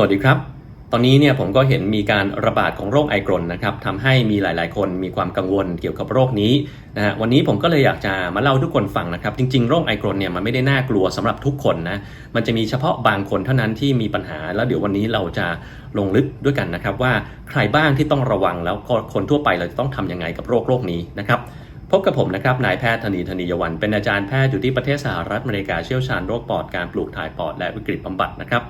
สวัสดีครับ ตอนนี้เนี่ยผมก็เห็นมีการระบาดของโรคไอกรนนะครับทำให้มีหลาย ๆ คนมีความกังวลเกี่ยวกับโรคนี้นะฮะวันนี้ผมก็เลยอยากจะมาเล่าทุกคนฟังนะครับ จริง ๆ โรคไอกรนเนี่ยมันไม่ได้น่ากลัวสำหรับทุกคนนะ มันจะมีเฉพาะบางคนเท่านั้นที่มีปัญหา แล้วเดี๋ยววันนี้เราจะลงลึกด้วยกันนะครับ ว่าใครบ้างที่ต้องระวังแล้วก็คนทั่วไปเราจะต้องทำยังไงกับโรคโรคนี้นะครับพบกับผมนะครับ นายแพทย์ธนีธนียวัน เป็นอาจารย์แพทย์อยู่ที่ประเทศสหรัฐอเมริกาเชี่ยวชาญโรคปอดการปลูกถ่ายปอดและวิกฤตบำบัดนะครับ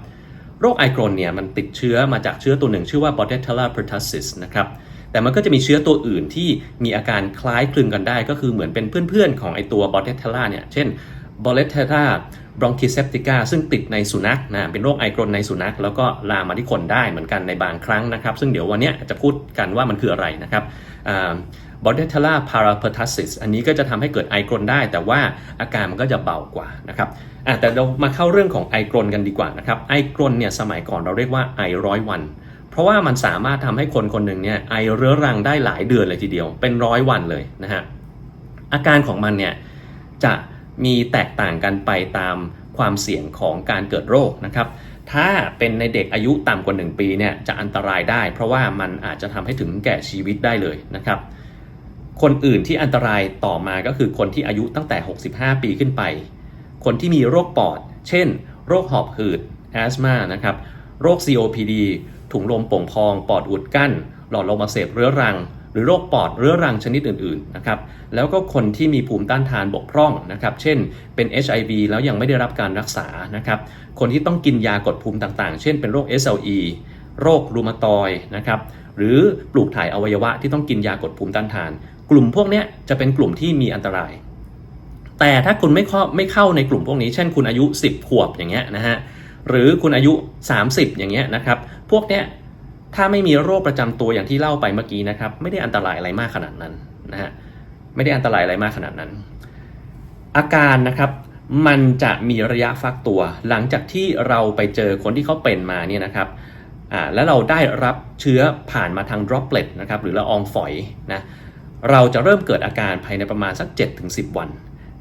โรคไอกรนเนี่ยมันติดเชื้อมาจากเชื้อตัวหนึ่งชื่อว่า Bordetella pertussis นะครับ แต่มันก็จะมีเชื้อตัวอื่นที่มีอาการคล้ายคลึงกันได้ ก็คือเหมือนเป็นเพื่อนๆของไอตัว Bordetella เนี่ย เช่น Bordetella bronchiceptica ซึ่งติดในสุนัขนะเป็นโรคไอกรนในสุนัข แล้วก็ลามมาที่คนได้เหมือนกันในบางครั้งนะครับ ซึ่งเดี๋ยววันนี้จะพูดกันว่ามันคืออะไรนะครับบอ่า Bordetella parapertussis อันนี้ก็จะทำให้เกิดไอกรนได้ แต่ว่าอาการมันก็จะเบากว่านะครับอะแต่เรามาเข้าเรื่องของไอกรนกันดีกว่านะครับไอกรนเนี่ยสมัยก่อนเราเรียกว่าไอร้อยวัน เพราะว่ามันสามารถทำให้คนคนหนึ่งเนี่ยไอเรื้อรังได้หลายเดือนเลยทีเดียว เป็นร้อยวันเลยนะฮะอาการของมันเนี่ยจะ มีแตกต่างกันไปตามความเสี่ยงของการเกิดโรคนะครับ ถ้าเป็นในเด็กอายุต่ำกว่า 1 ปีเนี่ยจะอันตรายได้ เพราะว่ามันอาจจะทำให้ถึงแก่ชีวิตได้เลยนะครับ คนอื่นที่อันตรายต่อมาก็คือคนที่อายุตั้งแต่ 65 ปีขึ้นไป คนที่มีโรคปอด เช่น โรคหอบหืดแอสมานะครับ โรค COPD ถุงลมโป่งพอง ปอดอุดกั้น หลอดลมอักเสบเรื้อรัง หรือโรคปอดเรื้อรังชนิดอื่นๆนะครับแล้วก็คนที่มีภูมิต้านทานบกพร่องนะครับเช่นเป็น HIV แล้วยังไม่ได้รับการรักษานะครับคนที่ต้องกินยากดภูมิต่างๆ เช่นเป็นโรค SLE โรครูมาตอยนะครับหรือปลูกถ่ายอวัยวะที่ต้องกินยากดภูมิต้านทาน กลุ่มพวกนี้จะเป็นกลุ่มที่มีอันตราย แต่ถ้าคุณไม่เข้าไม่เข้าในกลุ่มพวกนี้ เช่นคุณอายุ 10 ขวบอย่างเงี้ยนะฮะหรือคุณอายุ 30 อย่างเงี้ยนะครับพวกเนี้ย ถ้าไม่มีโรคประจำตัวอย่างที่เล่าไปเมื่อกี้นะครับ ไม่ได้อันตรายอะไรมากขนาดนั้นนะฮะไม่ได้อันตรายอะไรมากขนาดนั้น อาการนะครับมันจะมีระยะฟักตัว หลังจากที่เราไปเจอคนที่เขาเป็นมาเนี่ยนะครับอ่าแล้วเราได้รับเชื้อผ่านมาทาง droplet นะครับหรือละอองฝอยนะเราจะเริ่มเกิดอาการภายในประมาณสัก 7-10 วัน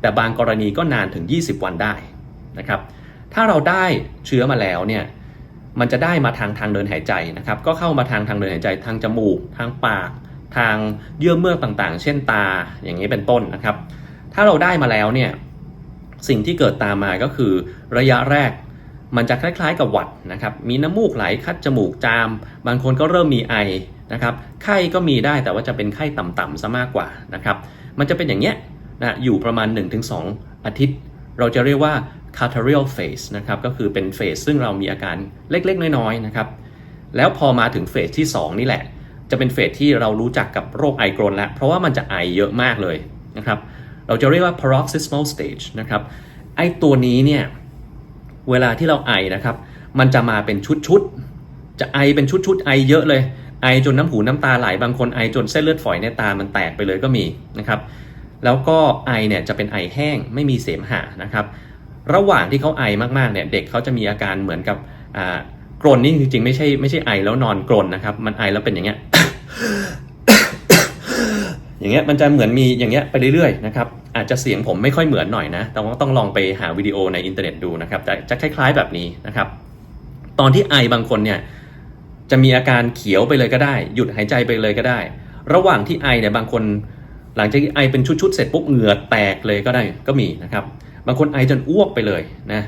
แต่บางกรณีก็นานถึง 20 วันได้นะครับถ้าเราได้เชื้อมาแล้วเนี่ย มันจะได้มาทางทางเดินหายใจนะครับ ก็เข้ามาทางทางเดินหายใจ ทางจมูก ทางปาก ทางเยื่อเมือกต่างๆ เช่นตาอย่างนี้เป็นต้นนะครับ ถ้าเราได้มาแล้วเนี่ยสิ่งที่เกิดตามมาก็คือระยะแรกมันจะคล้ายๆกับหวัดนะครับ มีน้ำมูกไหลคัดจมูกจาม บางคนก็เริ่มมีไอนะครับ ไข้ก็มีได้แต่ว่าจะเป็นไข้ต่ำๆซะมากกว่านะครับ มันจะเป็นอย่างเงี้ยนะอยู่ประมาณ 1-2 อาทิตย์ เราจะเรียกว่า catarrhal phase นะครับก็คือเป็นเฟสซึ่งเรามีอาการเล็กๆ น้อยๆนะครับแล้วพอมาถึงเฟสที่ 2 นี่แหละ จะเป็นเฟสที่เรารู้จักกับโรคไอกรนแล้ว เพราะว่ามันจะไอเยอะมากเลยนะครับเราจะเรียกว่า paroxysmal stage นะครับไอตัวนี้เนี่ยเวลาที่เราไอนะครับมันจะมาเป็นชุดๆ จะไอเป็นชุดๆ ไอเยอะเลย ไอจนน้ำหูน้ำตาไหลบางคนไอจนเส้นเลือดฝอยในตามันแตกไปเลยก็มีนะครับแล้วก็ไอเนี่ยจะเป็นไอแห้งไม่มีเสมหะนะครับ ระหว่างที่เขาไอมากๆเนี่ยเด็กเขาจะมีอาการเหมือนกับกรนนี่จริงๆไม่ใช่ไม่ใช่ไอแล้วนอนกรนนะครับ มันไอแล้วเป็นอย่างเงี้ยอย่างเงี้ยมันจะเหมือนมีอย่างเงี้ยไปเรื่อยๆนะครับอาจจะเสียงผมไม่ค่อยเหมือนหน่อยนะ แต่ว่าต้องลองไปหาวิดีโอในอินเทอร์เน็ตดูนะครับจะจะคล้าย ๆแบบนี้นะครับ ตอนที่ไอบางคนเนี่ยจะมีอาการเขียวไปเลยก็ได้ หยุดหายใจไปเลยก็ได้ ระหว่างที่ไอเนี่ยบางคน หลังจากที่ไอเป็นชุดๆเสร็จปุ๊บเหงื่อแตกเลยก็ได้ก็มีนะครับ บางคนไอจนอ้วกไปเลยนะ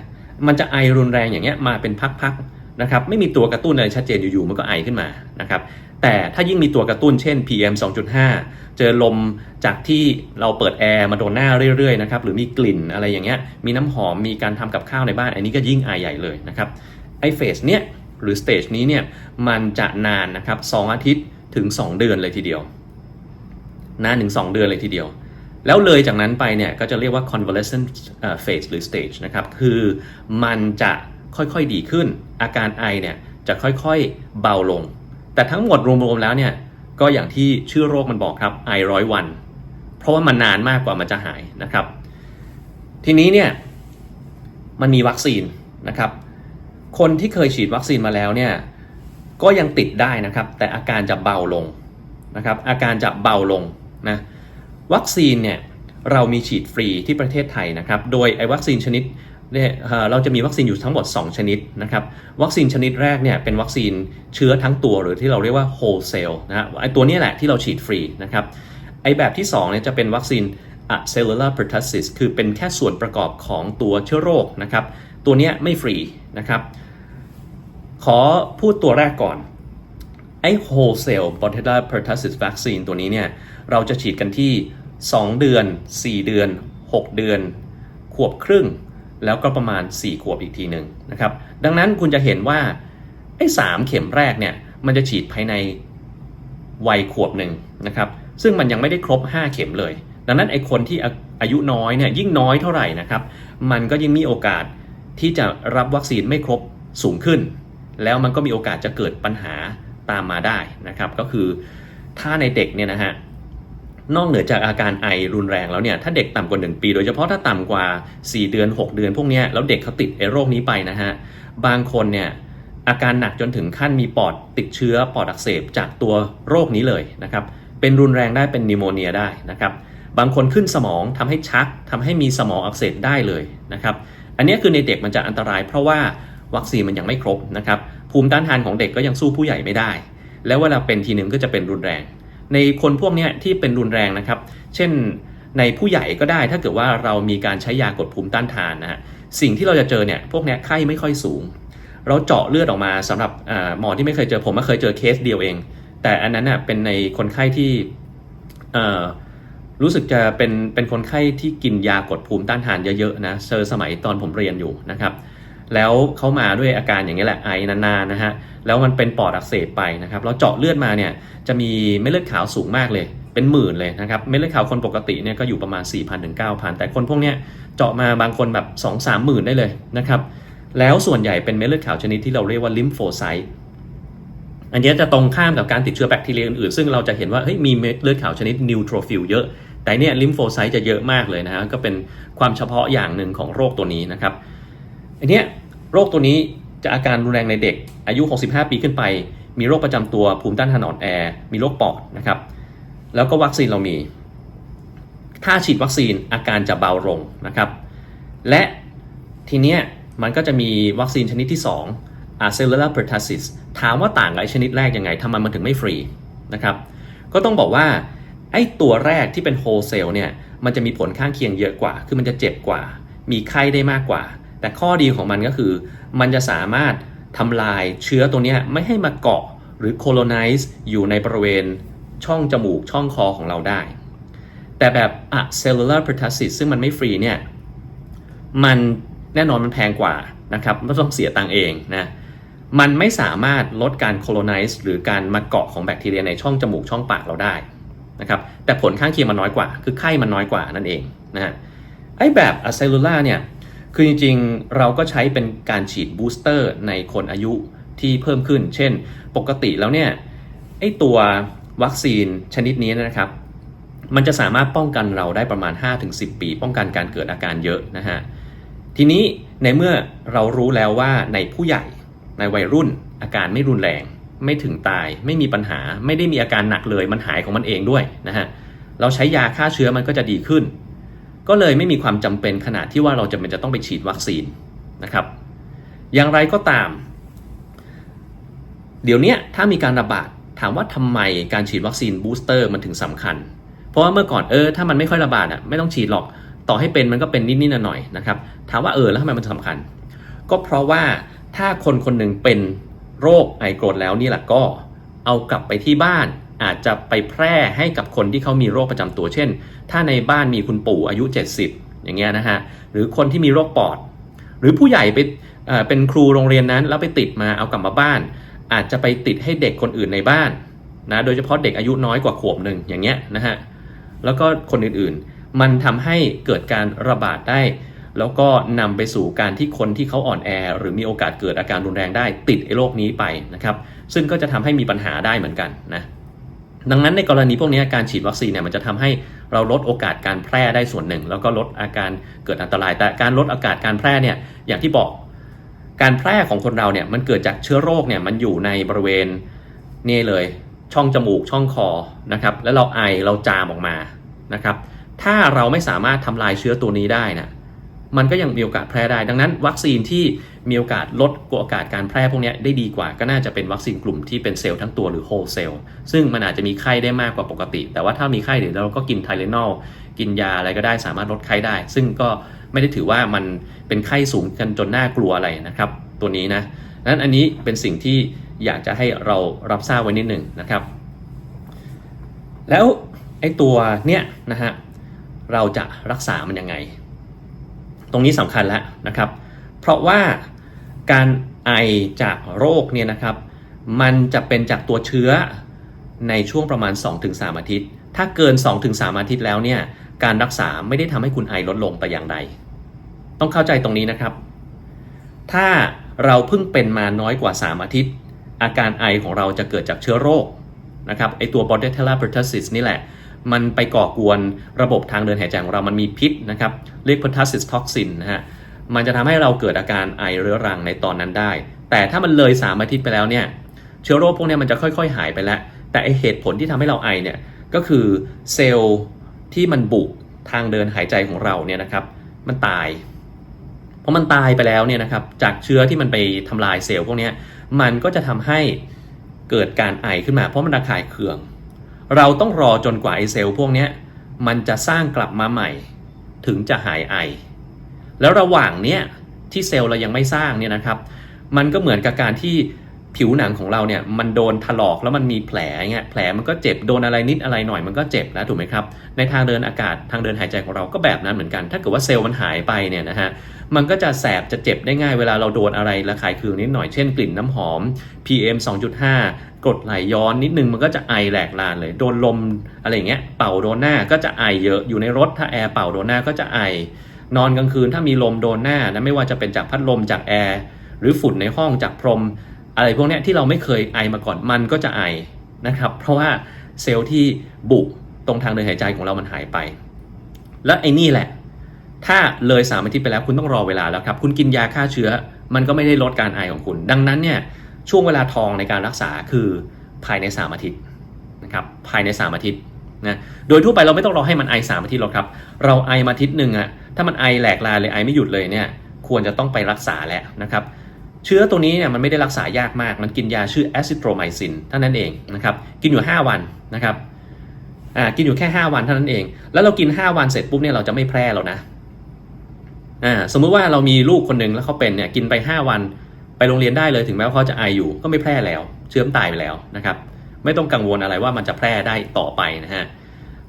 มันจะไอรุนแรงอย่างเงี้ยมาเป็นพักๆนะครับไม่มีตัวกระตุ้นอะไรชัดเจนอยู่ๆมันก็ไอขึ้นมานะครับแต่ถ้ายิ่งมีตัวกระตุ้นเช่น PM 2.5 เจอลมจากที่เราเปิดแอร์มาโดนหน้าเรื่อยๆนะครับหรือมีกลิ่นอะไรอย่างเงี้ยมีน้ำหอมมีการทำกับข้าวในบ้าน อันนี้ก็ยิ่งไอใหญ่เลยนะครับไอเฟสเนี้ยหรือสเตจนี้เนี่ยมันจะนานนะครับ2อาทิตย์ถึง 2 เดือนเลยทีเดียวนานถึง 2 เดือนเลยทีเดียว แล้วเลยจากนั้นไปเนี่ยก็จะเรียกว่า convalescent phase หรือ stage นะครับ คือมันจะค่อยๆดีขึ้น อาการไอเนี่ยจะค่อยๆเบาลง แต่ทั้งหมดรวมๆแล้วเนี่ยก็อย่างที่ชื่อโรคมันบอกครับไอร้อยวัน เพราะว่ามันนานมากกว่ามันจะหายนะครับ ทีนี้เนี่ยมันมีวัคซีนนะครับ คนที่เคยฉีดวัคซีนมาแล้วเนี่ยก็ยังติดได้นะครับ แต่อาการจะเบาลงนะครับ อาการจะเบาลงนะ วัคซีนเนี่ยเรามีฉีดฟรีที่ประเทศไทยนะครับ โดยไอ้วัคซีนชนิดเนี่ยเราจะมีวัคซีนอยู่ทั้งหมด 2 ชนิดนะครับ วัคซีนชนิดแรกเนี่ยเป็นวัคซีนเชื้อทั้งตัวหรือที่เราเรียกว่า wholesale นะฮะไอตัวนี้แหละที่เราฉีดฟรีนะครับ ไอแบบที่2เนี่ยจะเป็นวัคซีน cellular pertussis คือเป็นแค่ส่วนประกอบของตัวเชื้อโรคนะครับ ตัวนี้ไม่ฟรีนะครับ ขอพูดตัวแรกก่อน ไอ้ wholesale botulinum pertussis vaccine ตัวนี้เนี่ยเราจะฉีดกันที่ 2 เดือน 4 เดือน 6 เดือน ขวบครึ่ง แล้วก็ประมาณ 4 ขวบอีกทีหนึ่งนะครับ ดังนั้นคุณจะเห็นว่าไอ้3เข็มแรกเนี่ยมันจะฉีดภายในวัยขวบหนึ่งนะครับ ซึ่งมันยังไม่ได้ครบ 5 เข็มเลย ดังนั้นไอ้คนที่อาอายุน้อยเนี่ยยิ่งน้อยเท่าไหร่นะครับ มันก็ยิ่งมีโอกาสที่จะรับวัคซีนไม่ครบสูงขึ้น แล้วมันก็มีโอกาสจะเกิดปัญหาตามมาได้นะครับ ก็คือถ้าในเด็กเนี่ยนะฮะ นอกเหนือจากอาการไอรุนแรงแล้วเนี่ยถ้าเด็กต่ำกว่า 1 ปี โดยเฉพาะถ้าต่ำกว่า 4 เดือน 6 เดือนพวกนี้แล้วเด็กเขาติดไอโรคนี้ไปนะฮะบางคนเนี่ยอาการหนักจนถึงขั้นมีปอดติดเชื้อปอดอักเสบจากตัวโรคนี้เลยนะครับเป็นรุนแรงได้เป็นนิโมเนียได้นะครับบางคนขึ้นสมองทำให้ชักทำให้มีสมองอักเสบได้เลยนะครับอันนี้คือในเด็กมันจะอันตราย เพราะว่าวัคซีนมันยังไม่ครบนะครับภูมิต้านทานของเด็กก็ยังสู้ผู้ใหญ่ไม่ได้ แล้วเวลาเป็นทีหนึ่งก็จะเป็นรุนแรง ในคนพวกนี้ที่เป็นรุนแรงนะครับ เช่นในผู้ใหญ่ก็ได้ถ้าเกิดว่าเรามีการใช้ยากดภูมิต้านทานนะฮะสิ่งที่เราจะเจอเนี่ยพวกนี้ไข้ไม่ค่อยสูง เราเจาะเลือดออกมาสำหรับหมอที่ไม่เคยเจอผมก็เคยเจอเคสเดียวเอง แต่อันนั้นน่ะเป็นในคนไข้ที่รู้สึกจะเป็นเป็นคนไข้ที่กินยากดภูมิต้านทานเยอะๆนะเจอสมัยตอนผมเรียนอยู่นะครับ แล้วเขามาด้วยอาการอย่างนี้แหละไอนานๆนะฮะแล้วมันเป็นปอดอักเสบไปนะครับเราเจาะเลือดมาเนี่ยจะมีเม็ดเลือดขาวสูงมากเลย เป็นหมื่นเลยนะครับเม็ดเลือดขาวคนปกติเนี่ยก็อยู่ประมาณ 4,000ถึง9,000 แต่คนพวกเนี้ยเจาะมาบางคนแบบ 2-3 หมื่นได้เลยนะครับแล้วส่วนใหญ่เป็นเม็ดเลือดขาวชนิดที่เราเรียกว่าลิมโฟไซต์อันนี้จะตรงข้ามกับการติดเชื้อแบคทีเรียอื่นๆ ซึ่งเราจะเห็นว่าเฮ้ยมีเม็ดเลือดขาวชนิดนิวโทรฟิลเยอะ แต่เนี่ยลิมโฟไซต์จะเยอะมากเลยนะฮะก็เป็นความเฉพาะอย่างหนึ่งของโรคตัวนี้นะครับ อันเนี้ยโรคตัวนี้จะอาการรุนแรงในเด็ก อายุ 65 ปีขึ้นไป มีโรคประจำตัวภูมิต้านทานอ่อนแอ มีโรคปอดนะครับ แล้วก็วัคซีนเรามี ถ้าฉีดวัคซีนอาการจะเบาลงนะครับ และทีเนี้ยมันก็จะมีวัคซีนชนิดที่ 2 a cellular pertussis ถามว่าต่างกับไอชนิดแรกยังไงทำไมมันถึงไม่ฟรีนะครับ ก็ต้องบอกว่าไอ้ตัวแรกที่เป็น wholesale เนี่ย มันจะมีผลข้างเคียงเยอะกว่า คือมันจะเจ็บกว่า มีไข้ได้มากกว่า แต่ข้อดีของมันก็คือ มันจะสามารถทำลายเชื้อตัวนี้ไม่ให้มาเกาะหรือ colonize อยู่ในบริเวณช่องจมูกช่องคอของเราได้ แต่แบบอะ cellular pertussis ซึ่งมันไม่ฟรีเนี่ย มันแน่นอนมันแพงกว่านะครับไม่ต้องเสียตังเองนะ มันไม่สามารถลดการ colonize หรือการมาเกาะของแบคทีเรียในช่องจมูกช่องปากเราได้นะครับแต่ผลข้างเคียงมันน้อยกว่า คือไข้มันน้อยกว่านั่นเองนะฮะไอ้แบบ a cellular เนี่ย คือจริงๆ เราก็ใช้เป็นการฉีดบูสเตอร์ในคนอายุที่เพิ่มขึ้น เช่น ปกติแล้วเนี่ยไอตัววัคซีนชนิดนี้นะครับ มันจะสามารถป้องกันเราได้ประมาณ 5-10 ปี ป้องกันการเกิดอาการเยอะนะฮะ ทีนี้ในเมื่อเรารู้แล้วว่าในผู้ใหญ่ในวัยรุ่นอาการไม่รุนแรง ไม่ถึงตาย ไม่มีปัญหา ไม่ได้มีอาการหนักเลย มันหายของมันเองด้วยนะฮะ เราใช้ยาฆ่าเชื้อมันก็จะดีขึ้น ก็เลยไม่มีความจำเป็นขนาดที่ว่าเราจะเป็นจะต้องไปฉีดวัคซีนนะครับ อย่างไรก็ตาม เดี๋ยวนี้ถ้ามีการระบาดถามว่าทำไมการฉีดวัคซีนบูสเตอร์มันถึงสำคัญ เพราะว่าเมื่อก่อนเออถ้ามันไม่ค่อยระบาดอะไม่ต้องฉีดหรอกต่อให้เป็นมันก็เป็นนิดๆหน่อยๆนะครับ ถามว่าเออแล้วทำไมมันสำคัญ ก็เพราะว่าถ้าคนคนหนึ่งเป็นโรคไอโกรธแล้วนี่แหละก็เอากลับไปที่บ้าน อาจจะไปแพร่ให้กับคนที่เขามีโรคประจำตัว เช่น ถ้าในบ้านมีคุณปู่อายุ 70 อย่างเงี้ยนะฮะ หรือคนที่มีโรคปอด หรือผู้ใหญ่ไปเป็นครูโรงเรียนนั้น แล้วไปติดมาเอากลับมาบ้าน อาจจะไปติดให้เด็กคนอื่นในบ้านนะ โดยเฉพาะเด็กอายุน้อยกว่าขวบหนึ่งอย่างเงี้ยนะฮะ แล้วก็คนอื่นๆ มันทำให้เกิดการระบาดได้ แล้วก็นำไปสู่การที่คนที่เขาอ่อนแอ หรือมีโอกาสเกิดอาการรุนแรงได้ติดไอ้โรคนี้ไปนะครับ ซึ่งก็จะทำให้มีปัญหาได้เหมือนกันนะ ดังนั้นในกรณีพวกนี้การฉีดวัคซีนเนี่ยมันจะทำให้เราลดโอกาสการแพร่ได้ส่วนหนึ่ง แล้วก็ลดอาการเกิดอันตราย แต่การลดโอกาสการแพร่เนี่ยอย่างที่บอกการแพร่ของคนเราเนี่ยมันเกิดจากเชื้อโรคเนี่ยมันอยู่ในบริเวณนี่เลยช่องจมูกช่องคอนะครับแล้วเราไอเราจามออกมานะครับถ้าเราไม่สามารถทำลายเชื้อตัวนี้ได้นะ มันก็ยังมีโอกาสแพร่ได้ ดังนั้นวัคซีนที่มีโอกาสลดโอกาสการแพร่พวกนี้ได้ดีกว่าก็น่าจะเป็นวัคซีนกลุ่มที่เป็นเซลล์ทั้งตัวหรือโฮเซลล์ซึ่งมันอาจจะมีไข้ได้มากกว่าปกติ แต่ว่าถ้ามีไข้เดี๋ยวเราก็กินไทเลนอลกินยาอะไรก็ได้สามารถลดไข้ได้ ซึ่งก็ไม่ได้ถือว่ามันเป็นไข้สูงกันจนน่ากลัวอะไรนะครับ ตัวนี้นะนั้นอันนี้เป็นสิ่งที่อยากจะให้เรารับทราบไว้นิดหนึ่งนะครับ แล้วไอ้ตัวเนี้ยนะฮะเราจะรักษามันยังไง ตรงนี้สำคัญแล้วนะครับ เพราะว่าการไอจากโรคเนี่ยนะครับ มันจะเป็นจากตัวเชื้อในช่วงประมาณ 2-3 อาทิตย์ ถ้าเกิน 2-3 อาทิตย์แล้วเนี่ย การรักษาไม่ได้ทำให้คุณไอลดลงแต่อย่างใด ต้องเข้าใจตรงนี้นะครับ ถ้าเราเพิ่งเป็นมาน้อยกว่า 3 อาทิตย์ อาการไอของเราจะเกิดจากเชื้อโรคนะครับไอตัว Bordetella pertussis นี่แหละ มันไปก่อกวนระบบทางเดินหายใจของเรามันมีพิษนะครับเรียก pertussis toxin นะฮะมันจะทำให้เราเกิดอาการไอเรื้อรังในตอนนั้นได้ แต่ถ้ามันเลย3อาทิตย์ไปแล้วเนี่ยเชื้อโรคพวกนี้มันจะค่อยๆ หายไปแล้ว แต่ไอเหตุผลที่ทำให้เราไอเนี่ยก็คือเซลล์ที่มันบุทางเดินหายใจของเราเนี่ยนะครับ มันตาย เพราะมันตายไปแล้วเนี่ยนะครับ จากเชื้อที่มันไปทำลายเซลล์พวกนี้มันก็จะทำให้เกิดการไอขึ้นมาเพราะมันระคายเคือง เราต้องรอจนกว่าไอเซลล์พวกนี้มันจะสร้างกลับมาใหม่ ถึงจะหายไอ แล้วระหว่างเนี้ยที่เซลล์เรายังไม่สร้างเนี่ยนะครับ มันก็เหมือนกับการที่ ผิวหนังของเราเนี่ยมันโดนถลอกแล้วมันมีแผลเงี้ยแผลมันก็เจ็บโดนอะไรนิดอะไรหน่อยมันก็เจ็บแล้วถูกไหมครับในทางเดินอากาศทางเดินหายใจของเราก็แบบนั้นเหมือนกัน ถ้าเกิดว่าเซลล์มันหายไปเนี่ยนะฮะมันก็จะแสบจะเจ็บได้ง่ายเวลาเราโดนอะไรระคายเคืองนิดหน่อยเช่นกลิ่นน้ำหอม PM 2.5 กรดไหลย้อนนิดนึงมันก็จะไอแหลกลานเลยโดนลมอะไรเงี้ยเป่าโดนหน้าก็จะไอเยอะอยู่ในรถถ้าแอร์เป่าโดนหน้าก็จะไอนอนกลางคืนถ้ามีลมโดนหน้านะไม่ว่าจะเป็นจากพัดลมจากแอร์หรือฝุ่นในห้องจากพรม อะไรพวกนี้ที่เราไม่เคยไอมาก่อนมันก็จะไอนะครับ เพราะว่าเซลล์ที่บุกตรงทางเดินหายใจของเรามันหายไป และไอ้นี่แหละ ถ้าเลยสามอาทิตย์ไปแล้วคุณต้องรอเวลาแล้วครับ คุณกินยาฆ่าเชื้อ มันก็ไม่ได้ลดการไอของคุณ ดังนั้นเนี่ยช่วงเวลาทองในการรักษาคือภายใน 3 อาทิตย์นะครับภายใน 3 อาทิตย์นะโดยทั่วไปเราไม่ต้องรอให้มันไอสามอาทิตย์หรอกครับ เราไอมาอาทิตย์หนึ่งอะถ้ามันไอแหลกลาเลยไอไม่หยุดเลยเนี่ยควรจะต้องไปรักษาแล้วนะครับ เชื้อตัวนี้เนี่ยมันไม่ได้รักษายากมาก มันกินยาชื่อแอซิโทรไมซินเท่านั้นเองนะครับ กินอยู่ 5 วันนะครับ อ่า กินอยู่แค่ 5 วันเท่านั้นเอง แล้วเรากิน 5 วันเสร็จปุ๊บเนี่ยเราจะไม่แพร่แล้วนะ อ่า สมมุติว่าเรามีลูกคนหนึ่งแล้วเขาเป็นเนี่ยกินไป 5 วันไปโรงเรียนได้เลยถึงแม้ว่าเขาจะไออยู่ก็ไม่แพร่แล้ว เชื้อมตายไปแล้วนะครับ ไม่ต้องกังวลอะไรว่ามันจะแพร่ได้ต่อไปนะฮะ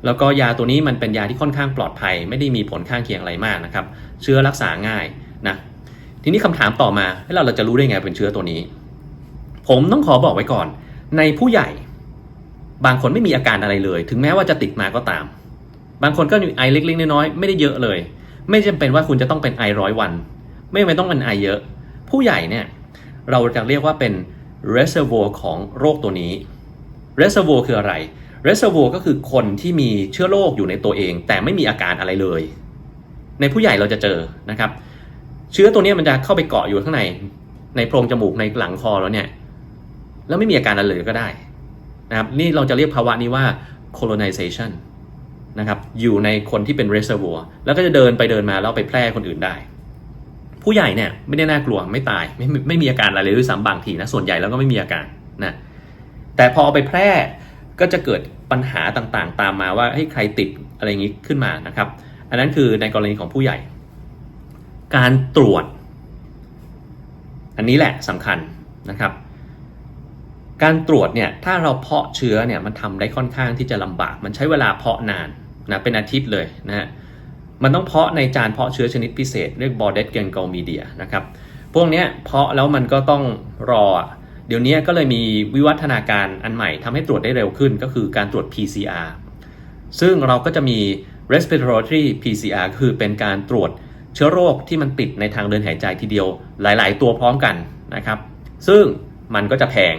แล้วก็ยาตัวนี้มันเป็นยาที่ค่อนข้างปลอดภัย ไม่ได้มีผลข้างเคียงอะไรมากนะครับ เชื้อรักษาง่ายนะ ทีนี้คำถามต่อมาให้เราเราจะรู้ได้ไงเป็นเชื้อตัวนี้ ผมต้องขอบอกไว้ก่อน ในผู้ใหญ่ บางคนไม่มีอาการอะไรเลย ถึงแม้ว่าจะติดมาก็ตาม บางคนก็มีไอเล็กๆน้อยๆไม่ได้เยอะเลย ไม่จำเป็นว่าคุณจะต้องเป็นไอร้อยวัน ไม่จำเป็นต้องเป็นไอเยอะ ผู้ใหญ่เนี่ยเราจะเรียกว่าเป็น reservoir ของโรคตัวนี้ reservoir คืออะไร reservoir ก็คือคนที่มีเชื้อโรคอยู่ในตัวเอง แต่ไม่มีอาการอะไรเลย ในผู้ใหญ่เราจะเจอนะครับ เชื้อตัวนี้มันจะเข้าไปเกาะอยู่ข้างในในโพรงจมูกในหลังคอแล้วเนี่ย แล้วไม่มีอาการอะไรเลยก็ได้นะครับนี่เราจะเรียกภาวะนี้ว่า colonization นะครับอยู่ในคนที่เป็น reservoir แล้วก็จะเดินไปเดินมาแล้วไปแพร่คนอื่นได้ ผู้ใหญ่เนี่ยไม่ได้น่ากลัวไม่ตายไม่ไม่มีอาการอะไรเลยด้วยซ้ำบางทีนะส่วนใหญ่แล้วก็ไม่มีอาการนะแต่พอเอาไปแพร่ก็จะเกิดปัญหาต่างๆ ตามมาว่าให้ยใครติดอะไรอย่างนี้ขึ้นมานะครับ อันนั้นคือในกรณีของผู้ใหญ่ การตรวจ อันนี้แหละสำคัญนะครับ การตรวจเนี่ยถ้าเราเพาะเชื้อเนี่ยมันทำได้ค่อนข้างที่จะลำบาก มันใช้เวลาเพาะนานนะเป็นอาทิตย์เลยนะฮะมันต้องเพาะในจานเพาะเชื้อชนิดพิเศษเรียก b o r d e t g e n g o media นะครับพวกเนี้ยเพาะแล้วมันก็ต้องรอ เดี๋ยวนี้ก็เลยมีวิวัฒนาการอันใหม่ทำให้ตรวจได้เร็วขึ้นก็คือการตรวจ PCR ซึ่งเราก็จะมี respiratory PCR คือเป็นการตรวจ เชื้อโรคที่มันติดในทางเดินหายใจทีเดียวหลาย ๆ ตัวพร้อมกันนะครับ ซึ่งมันก็จะแพง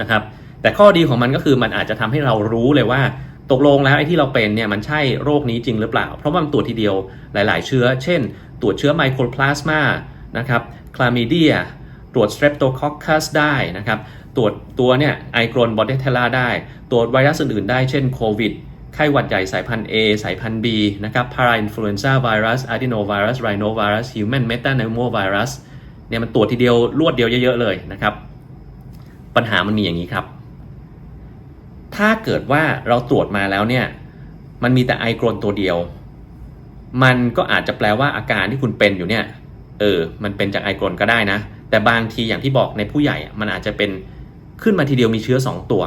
นะครับ แต่ข้อดีของมันก็คือมันอาจจะทำให้เรารู้เลยว่า ตกลงแล้วไอ้ที่เราเป็นเนี่ยมันใช่โรคนี้จริงหรือเปล่า เพราะว่ามันตรวจทีเดียวหลาย ๆ เชื้อ เช่น ตรวจเชื้อไมโครพลาสมานะครับคลามิเดียตรวจ streptococcus ได้นะครับ ตรวจตัวเนี่ยไอโครนบอดเทลลาได้ ตรวจไวรัสอื่นๆได้เช่นโควิด ไข้หวัดใหญ่สายพันธุ์ A สายพันธุ์ B นะครับ Parainfluenza virus adenovirus rhinovirus human metapneumovirus เนี่ยมันตรวจทีเดียวรวดเดียวเยอะ ๆ เลยนะครับ ปัญหามันมีอย่างนี้ครับ ถ้าเกิดว่าเราตรวจมาแล้วเนี่ย มันมีแต่ไอกรนตัวเดียว มันก็อาจจะแปลว่าอาการที่คุณเป็นอยู่เนี่ยเออ มันเป็นจากไอกรนก็ได้นะ แต่บางทีอย่างที่บอกในผู้ใหญ่มันอาจจะเป็นขึ้นมาทีเดียวมีเชื้อ 2 ตัว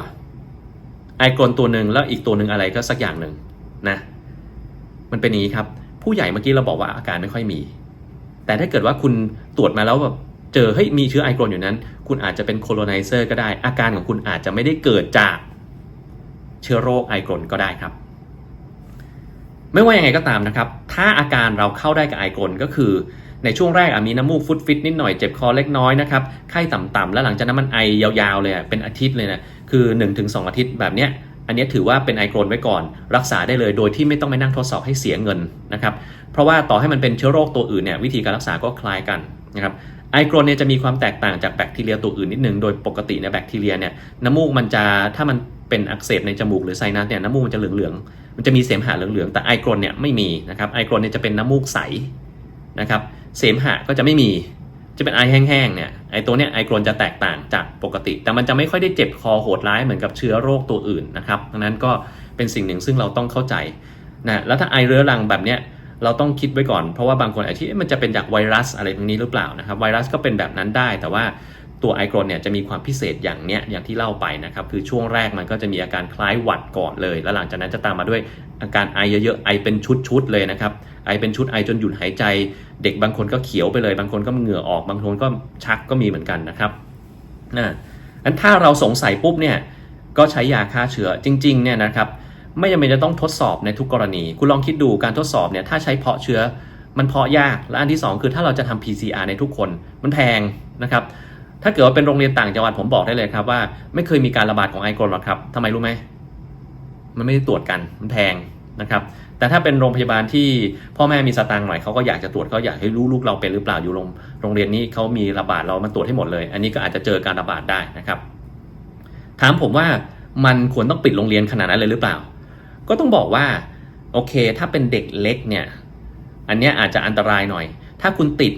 ไอกรนตัวหนึ่งแล้วอีกตัวหนึ่งอะไรก็สักอย่างหนึ่งนะมันเป็นอย่างนี้ครับ ผู้ใหญ่เมื่อกี้เราบอกว่าอาการไม่ค่อยมี แต่ถ้าเกิดว่าคุณตรวจมาแล้วแบบเจอเฮ้ยมีเชื้อไอกรนอยู่นั้น คุณอาจจะเป็นโคโลไนเซอร์ก็ได้ อาการของคุณอาจจะไม่ได้เกิดจากเชื้อโรคไอกรนก็ได้ครับ ไม่ว่ายังไงก็ตามนะครับ ถ้าอาการเราเข้าได้กับไอกรนก็คือ ในช่วงแรกอะมีน้ำมูกฟุดฟิตนิดหน่อยเจ็บคอเล็กน้อยนะครับไข้ต่ำๆแล้วหลังจากนั้นมันไอยาวๆเลยเป็นอาทิตย์เลยนะคือ 1-2 อาทิตย์แบบเนี้ยอันนี้ถือว่าเป็นไอกรนไว้ก่อน รักษาได้เลยโดยที่ไม่ต้องไปนั่งทดสอบให้เสียเงินนะครับเพราะว่าต่อให้มันเป็นเชื้อโรคตัวอื่นเนี่ยวิธีการรักษาก็คล้ายกันนะครับไอกรนเนี่ยจะมีความแตกต่างจากแบคทีเรียตัวอื่นนิดนึงโดยปกติเนี่ยแบคทีเรียเนี่ยน้ำมูกมันจะถ้ามันเป็นอักเสบในจมูกหรือไซนัสเนี่ยน้ำมูกมันจะเหลืองๆมันจะมีเสมหะเหลืองๆแต่ไอกรนเนี่ยไม่มีนะครับไอกรนเนี่ยจะเป็นน้ำมูกใสนะครับ เสมหะก็จะไม่มี จะเป็นไอแห้งๆเนี่ยไอตัวเนี้ยไอกรนจะแตกต่างจากปกติ แต่มันจะไม่ค่อยได้เจ็บคอโหดร้ายเหมือนกับเชื้อโรคตัวอื่นนะครับดังนั้นก็เป็นสิ่งหนึ่งซึ่งเราต้องเข้าใจนะแล้วถ้าไอเรื้อรังแบบเนี้ยเราต้องคิดไว้ก่อนเพราะว่าบางคนอาจจะมันจะเป็นจากไวรัสอะไรพวกนี้หรือเปล่านะครับไวรัสก็เป็นแบบนั้นได้ แต่ว่าตัวไอกรนเนี่ยจะมีความพิเศษอย่างเนี้ยอย่างที่เล่าไปนะครับคือช่วงแรกมันก็จะมีอาการคล้ายหวัดก่อนเลย แล้วหลังจากนั้นจะตามมาด้วยอาการไอเยอะๆไอเป็นชุดๆเลยนะครับ ไอเป็นชุดไอจนหยุดหายใจ เด็กบางคนก็เขียวไปเลย บางคนก็เหงื่อออก บางคนก็ชักก็มีเหมือนกันนะครับนะอันถ้าเราสงสัยปุ๊บเนี่ยก็ใช้ยาฆ่าเชื้อจริงๆเนี่ยนะครับไม่จำเป็นจะต้องทดสอบในทุกกรณี คุณลองคิดดูการทดสอบเนี่ยถ้าใช้เพาะเชื้อมันเพาะยาก และอันที่ 2 คือถ้าเราจะทำ PCR ในทุกคนมันแพงนะครับถ้าเกิดว่าเป็นโรงเรียนต่างจังหวัดผมบอกได้เลยครับว่าไม่เคยมีการระบาดของไอโกรนหรอกครับทำไมรู้ไหมมันไม่ได้ตรวจกันมันแพงนะครับ แต่ถ้าเป็นโรงพยาบาลที่พ่อแม่มีสตางค์หน่อยเขาก็อยากจะตรวจเขาอยากให้รู้ลูกเราเป็นหรือเปล่าอยู่โรงโรงเรียนนี้เขามีระบาดเรามันตรวจให้หมดเลย อันนี้ก็อาจจะเจอการระบาดได้นะครับ ถามผมว่ามันควรต้องปิดโรงเรียนขนาดนั้นเลยหรือเปล่า ก็ต้องบอกว่าโอเค ถ้าเป็นเด็กเล็กเนี่ยอันเนี้ยอาจจะอันตรายหน่อย ถ้าคุณติด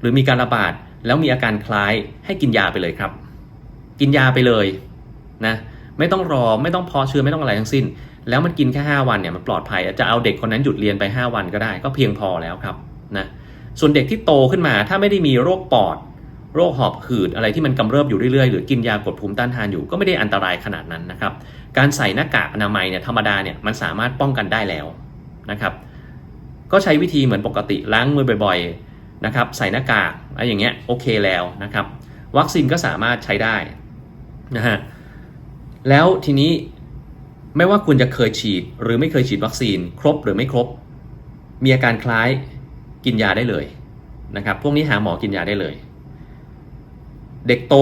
หรือมีการระบาดแล้วมีอาการคล้ายให้กินยาไปเลยครับ กินยาไปเลยนะไม่ต้องรอไม่ต้องพอเชื้อไม่ต้องอะไรทั้งสิ้น แล้วมันกินแค่ 5 วันเนี่ยมันปลอดภัยจะเอาเด็กคนนั้นหยุดเรียนไป 5 วันก็ได้ ก็เพียงพอแล้วครับนะส่วนเด็กที่โตขึ้นมาถ้าไม่ได้มีโรคปอด โรคหอบหืดอะไรที่มันกำเริบอยู่เรื่อยๆ หรือกินยากดภูมิต้านทานอยู่ก็ไม่ได้อันตรายขนาดนั้นนะครับ การใส่หน้ากากอนามัยเนี่ยธรรมดาเนี่ยมันสามารถป้องกันได้แล้วนะครับ ก็ใช้วิธีเหมือนปกติล้างมือบ่อยๆนะครับ ใส่หน้ากากอะไรอย่างเงี้ยโอเคแล้วนะครับ วัคซีนก็สามารถใช้ได้นะฮะแล้วทีนี้ ไม่ว่าคุณจะเคยฉีดหรือไม่เคยฉีดวัคซีน ครบหรือไม่ครบ มีอาการคล้ายกินยาได้เลยนะครับ พวกนี้หาหมอกินยาได้เลย เด็กโต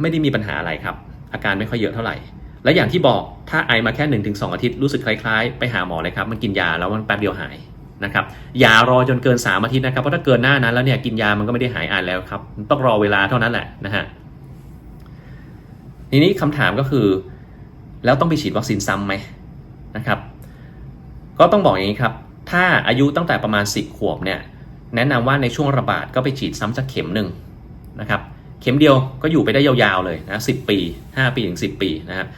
ไม่ได้มีปัญหาอะไรครับ อาการไม่ค่อยเยอะเท่าไหร่ และอย่างที่บอกถ้าไอมาแค่1นถึงสอาทิตย์รู้สึกคล้ายๆ ไปหาหมอเลยครับ มันกินยาแล้วมันแป๊บเดียวหายนะครับอย่ารอจนเกิน 3 อาทิตย์นะครับเพราะถ้าเกินหน้านั้นแล้วเนี่ยกินยามันก็ไม่ได้หายอ่านแล้วครับต้องรอเวลาเท่านั้นแหละนะฮะทีนี้คำถามก็คือ แล้วต้องไปฉีดวัคซีนซ้ำไหมนะครับ ก็ต้องบอกอย่างนี้ครับ ถ้าอายุตั้งแต่ประมาณ 10 ขวบเนี่ยแนะนำว่าในช่วงระบาดก็ไปฉีดซ้ำสักเข็มหนึ่งนะครับ เข็มเดียวก็อยู่ไปได้ยาวๆเลยนะสิปี 5 ปีถึง10 ปีนะครับ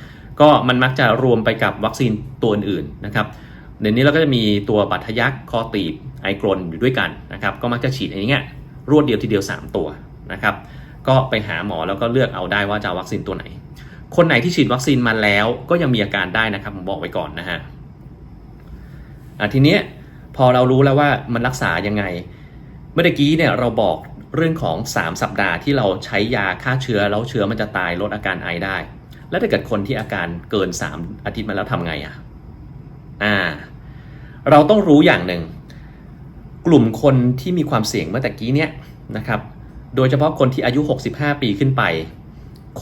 ก็มันมักจะรวมไปกับวัคซีนตัวอื่นๆนะครับเดี๋ยวนี้เราก็จะมีตัวบัตทะยักคอตีบไอกรนอยู่ด้วยกันนะครับ ก็มักจะฉีดอย่างเงี้ยรวดเดียวทีเดียว 3 ตัวนะครับ ก็ไปหาหมอแล้วก็เลือกเอาได้ว่าจะวัคซีนตัวไหน คนไหนที่ฉีดวัคซีนมาแล้วก็ยังมีอาการได้นะครับผมบอกไว้ก่อนนะฮะทีนี้พอเรารู้แล้วว่ามันรักษายังไง เมื่อกี้เนี่ยเราบอกเรื่องของ 3 สัปดาห์ที่เราใช้ยาฆ่าเชื้อแล้วเชื้อมันจะตายลดอาการไอได้ แล้วถ้าเกิดคนที่อาการเกิน 3 อาทิตย์มาแล้วทำไงอะอ่า เราต้องรู้อย่างหนึ่ง กลุ่มคนที่มีความเสี่ยงเมื่อตะกี้เนี่ยนะครับ โดยเฉพาะคนที่อายุ 65 ปีขึ้นไป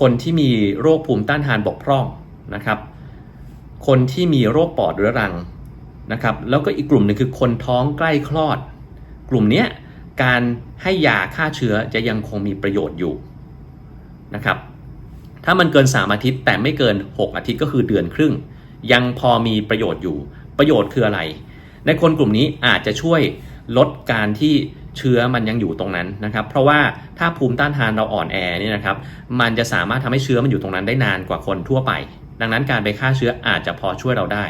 คนที่มีโรคภูมิต้านทานบกพร่องนะครับ คนที่มีโรคปอดเรื้อรังนะครับ แล้วก็อีกกลุ่มหนึ่งคือคนท้องใกล้คลอด กลุ่มนี้การให้ยาฆ่าเชื้อจะยังคงมีประโยชน์อยู่นะครับ ถ้ามันเกิน 3 อาทิตย์ แต่ไม่เกิน 6 อาทิตย์ก็คือเดือนครึ่ง ยังพอมีประโยชน์อยู่ ประโยชน์คืออะไร ในคนกลุ่มนี้อาจจะช่วยลดการที่ เชื้อมันยังอยู่ตรงนั้นนะครับ เพราะว่าถ้าภูมิต้านทานเราอ่อนแอเนี่ยนะครับ มันจะสามารถทำให้เชื้อมันอยู่ตรงนั้นได้นานกว่าคนทั่วไป ดังนั้นการไปฆ่าเชื้ออาจจะพอช่วยเราได้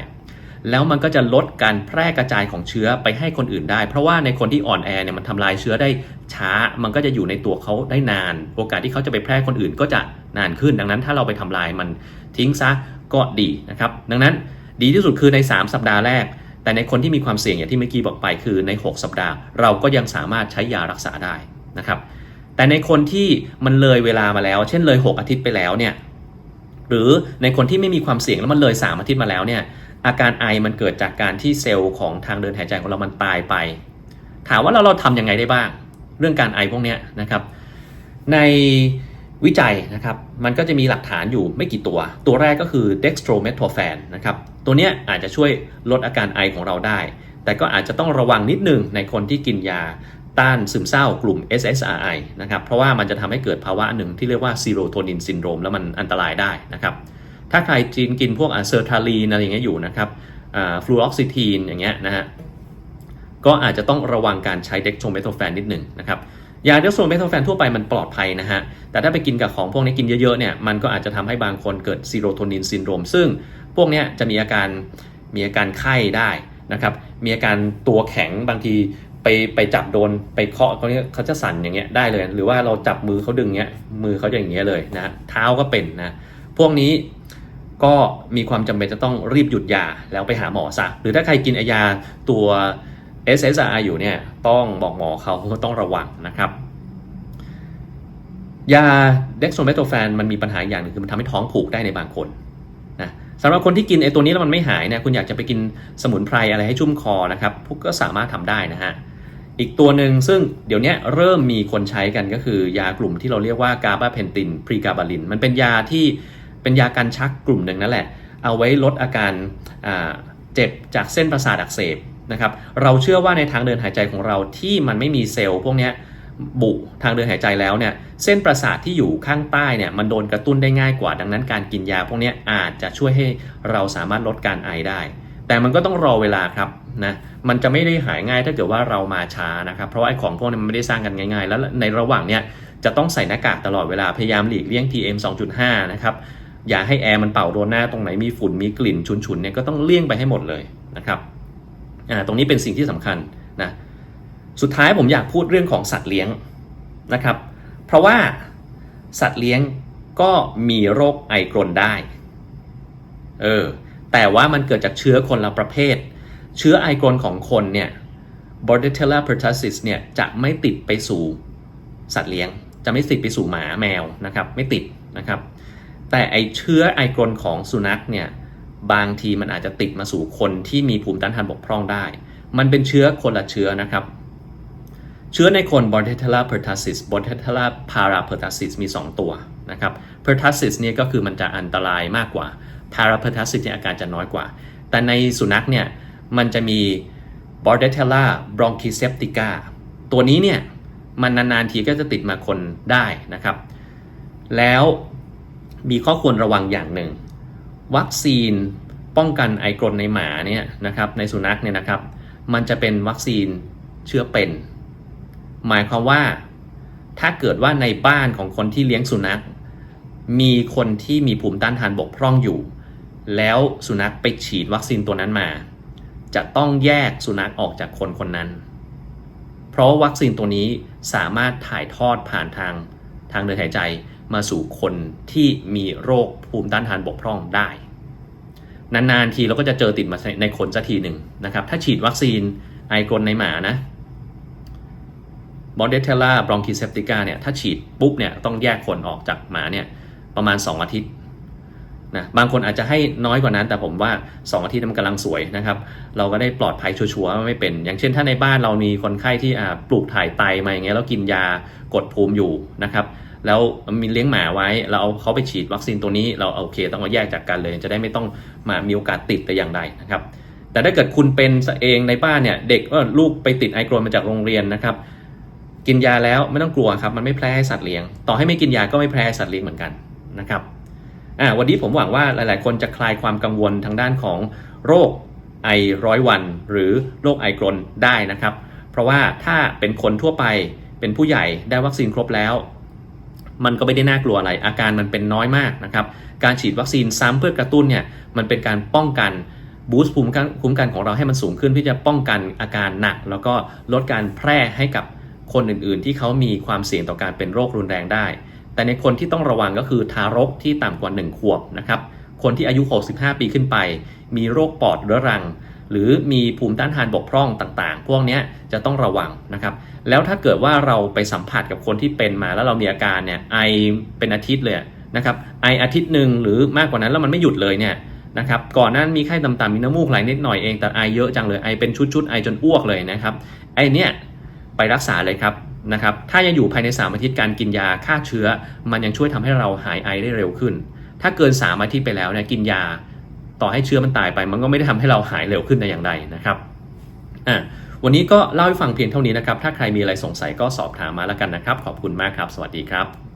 แล้วมันก็จะลดการแพร่กระจายของเชื้อไปให้คนอื่นได้ เพราะว่าในคนที่อ่อนแอเนี่ยมันทำลายเชื้อได้ช้า มันก็จะอยู่ในตัวเขาได้นาน โอกาสที่เขาจะไปแพร่คนอื่นก็จะนานขึ้น ดังนั้นถ้าเราไปทำลายมันทิ้งซะก็ดีนะครับ ดังนั้นดีที่สุดคือใน 3 สัปดาห์แรก แต่ในคนที่มีความเสี่ยงอย่างที่เมื่อกี้บอกไปคือใน 6 สัปดาห์ เราก็ยังสามารถใช้ยารักษาได้นะครับ แต่ในคนที่มันเลยเวลามาแล้ว เช่นเลย 6 อาทิตย์ไปแล้วเนี่ยหรือในคนที่ไม่มีความเสี่ยงแล้วมันเลย 3 อาทิตย์มาแล้วเนี่ยอาการไอมันเกิดจากการที่เซลล์ของทางเดินหายใจของเรามันตายไป ถามว่าเราเราทำยังไงได้บ้าง เรื่องการไอพวกเนี้ยนะครับ ใน วิจัยนะครับ มันก็จะมีหลักฐานอยู่ไม่กี่ตัว ตัวแรกก็คือ dextromethorphan นะครับ ตัวเนี้ยอาจจะช่วยลดอาการไอของเราได้ แต่ก็อาจจะต้องระวังนิดนึงในคนที่กินยาต้านซึมเศร้ากลุ่ม SSRI นะครับ เพราะว่ามันจะทำให้เกิดภาวะหนึ่งที่เรียกว่า serotonin syndrome แล้วมันอันตรายได้นะครับ ถ้าใครจีนกินพวกอะเซอร์ทาลีนอะไรอย่างเงี้ยอยู่นะครับฟลูออกซิทีนอย่างเงี้ยนะฮะ ก็อาจจะต้องระวังการใช้เด็กโทรเมโทแฟนนิดหนึ่งนะครับ ยาเดโทรเมโทแฟนทั่วไปมันปลอดภัยนะฮะ แต่ถ้าไปกินกับของพวกนี้กินเยอะๆเนี่ย มันก็อาจจะทำให้บางคนเกิดซีโรโทนินซินโดรม ซึ่งพวกนี้จะมีอาการมีอาการไข้ได้นะครับ มีอาการตัวแข็งบางทีไปไปจับโดนไปเคาะเขาเนี่ยเขาจะสั่นอย่างเงี้ยได้เลย หรือว่าเราจับมือเขาดึงเงี้ยมือเขาจะอย่างเงี้ยเลยนะเท้าก็เป็นนะ พวกนี้ก็มีความจำเป็นจะต้องรีบหยุดยาแล้วไปหาหมอซะ หรือถ้าใครกินยาตัว SSRI อยู่เนี่ยต้องบอกหมอเขาต้องระวังนะครับ ยา dextromethorphan มันมีปัญหาอย่างหนึงคือมันทำให้ท้องผูกได้ในบางคนนะสำหรับคนที่กินไอตัวนี้แล้วมันไม่หายเนี่ยคุณอยากจะไปกินสมุนไพรอะไรให้ชุ่มคอนะครับพวกก็สามารถทำได้นะฮะอีกตัวหนึ่งซึ่งเดี๋ยวนี้เริ่มมีคนใช้กันก็คือยากลุ่มที่เราเรียกว่ากาบาเพนตินพรีกาบาลิน มันเป็นยาที่เป็นยากันชักกลุ่มหนึ่งนั่นแหละ เอาไว้ลดอาการเจ็บจากเส้นประสาทอักเสบ นะครับเราเชื่อว่าในทางเดินหายใจของเราที่มันไม่มีเซลล์พวกนี้บุทางเดินหายใจแล้วเนี่ยเส้นประสาทที่อยู่ข้างใต้เนี่ยมันโดนกระตุ้นได้ง่ายกว่า ดังนั้นการกินยาพวกนี้อาจจะช่วยให้เราสามารถลดการไอได้ แต่มันก็ต้องรอเวลาครับนะมันจะไม่ได้หายง่ายถ้าเกิดว่าเรามาช้านะครับ เพราะว่าไอ้ของพวกนี้มันไม่ได้สร้างกันง่าย ๆ แล้วในระหว่างเนี้ยจะต้องใส่หน้ากากตลอดเวลาพยายามหลีกเลี่ยง PM 2.5 นะครับอย่าให้แอร์มันเป่าโดนหน้าตรงไหนมีฝุ่นมีกลิ่นฉุนๆเนี่ยก็ต้องเลี่ยงไปให้หมดเลยนะครับ อ่าตรงนี้เป็นสิ่งที่สำคัญนะสุดท้ายผมอยากพูดเรื่องของสัตว์เลี้ยงนะครับ เพราะว่าสัตว์เลี้ยงก็มีโรคไอกรนได้เออแต่ว่ามันเกิดจากเชื้อคนละประเภท เชื้อไอกรนของคนเนี่ย Bordetella pertussis เนี่ยจะไม่ติดไปสู่สัตว์เลี้ยง จะไม่ติดไปสู่หมาแมวนะครับ ไม่ติดนะครับ แต่ไอเชื้อไอกรนของสุนัขเนี่ย บางทีมันอาจจะติดมาสู่คนที่มีภูมิต้านทานบกพร่องได้ มันเป็นเชื้อคนละเชื้อนะครับ เชื้อในคน Bordetella pertussis Bordetella parapertussis มี 2 ตัวนะครับ pertussis เนี่ยก็คือมันจะอันตรายมากกว่า parapertussis เนี่ยอาการจะน้อยกว่า แต่ในสุนัขเนี่ยมันจะมี Bordetella bronchiseptica ตัวนี้เนี่ยมันนานๆทีก็จะติดมาคนได้นะครับ แล้วมีข้อควรระวังอย่างหนึ่ง วัคซีนป้องกันไอกรนในหมาเนี่ยนะครับในสุนัขเนี่ยนะครับ มันจะเป็นวัคซีนเชื้อเป็น หมายความว่าถ้าเกิดว่าในบ้านของคนที่เลี้ยงสุนัข มีคนที่มีภูมิต้านทานบกพร่องอยู่ แล้วสุนัขไปฉีดวัคซีนตัวนั้นมา จะต้องแยกสุนัขออกจากคนคนนั้น เพราะวัคซีนตัวนี้สามารถถ่ายทอดผ่านทางทางเดินหายใจ มาสู่คนที่มีโรคภูมิต้านทานบกพร่องได้ นานๆทีเราก็จะเจอติดมาในคนสักทีหนึ่งนะครับ ถ้าฉีดวัคซีนไอกรนในหมานะ b o d e t e l l a bronchiseptica เนี่ยถ้าฉีดปุ๊บเนี่ยต้องแยกคนออกจากหมาเนี่ยประมาณ 2 อาทิตย์นะบางคนอาจจะให้น้อยกว่านั้น แต่ผมว่า 2 อาทิตย์มันกำลังสวยนะครับ เราก็ได้ปลอดภัยชัวร์ๆว่าไม่เป็น อย่างเช่นถ้าในบ้านเรามีคนไข้ที่ปลูกถ่ายไตมาอย่างเงี้ยแล้วกินยากดภูมิอยู่นะครับ แล้วมีเลี้ยงหมาไว้ เราเอาเขาไปฉีดวัคซีนตัวนี้เราโอเค ต้องมาแยกจากกันเลย จะได้ไม่ต้องมามีโอกาสติดแต่อย่างใดนะครับ แต่ถ้าเกิดคุณเป็นเองในบ้านเนี่ยเด็กว่าลูกไปติดไอกรนมาจากโรงเรียนนะครับ กินยาแล้วไม่ต้องกลัวครับ มันไม่แพร่ให้สัตว์เลี้ยง ต่อให้ไม่กินยาก็ไม่แพร่ให้สัตว์เลี้ยงเหมือนกันนะครับอ่าวันนี้ผมหวังว่าหลาย ๆ คนจะคลายความกังวลทางด้านของโรคไอร้อยวัน หรือโรคไอกรนได้นะครับ เพราะว่าถ้าเป็นคนทั่วไปเป็นผู้ใหญ่ได้วัคซีนครบแล้ว มันก็ไม่ได้น่ากลัวอะไร อาการมันเป็นน้อยมากนะครับ การฉีดวัคซีนซ้ำเพื่อกระตุ้นเนี่ยมันเป็นการป้องกันบูสต์ภูมิคุ้มกันของเราให้มันสูงขึ้นเพื่อจะป้องกันอาการหนัก แล้วก็ลดการแพร่ให้กับคนอื่นๆ ที่เขามีความเสี่ยงต่อการเป็นโรครุนแรงได้ แต่ในคนที่ต้องระวังก็คือทารกที่ต่ำกว่า 1 ขวบนะครับ คนที่อายุ 65 ปีขึ้นไป มีโรคปอดเรื้อรัง หรือมีภูมิต้านทานบกพร่องต่างๆ พวกนี้จะต้องระวังนะครับ แล้วถ้าเกิดว่าเราไปสัมผัสกับคนที่เป็นมาแล้วเรามีอาการเนี่ยไอเป็นอาทิตย์เลยนะครับไออาทิตย์หนึ่งหรือมากกว่านั้นแล้วมันไม่หยุดเลยเนี่ยนะครับก่อนนั้นมีไข้ต่ำๆมีน้ำมูกไหลนิดหน่อยเองแต่ไอเยอะจังเลยไอเป็นชุดๆไอจนอ้วกเลยนะครับไอเนี่ยไปรักษาเลยครับนะครับถ้ายังอยู่ภายใน 3 อาทิตย์การกินยาฆ่าเชื้อ มันยังช่วยทำให้เราหายไอได้เร็วขึ้น ถ้าเกิน 3 อาทิตย์ไปแล้วเนี่ยกินยา ต่อให้เชื้อมันตายไป มันก็ไม่ได้ทำให้เราหายเร็วขึ้นในอย่างใดนะครับอะวันนี้ก็เล่าให้ฟังเพียงเท่านี้นะครับ ถ้าใครมีอะไรสงสัยก็สอบถามมาแล้วกันนะครับ ขอบคุณมากครับ สวัสดีครับ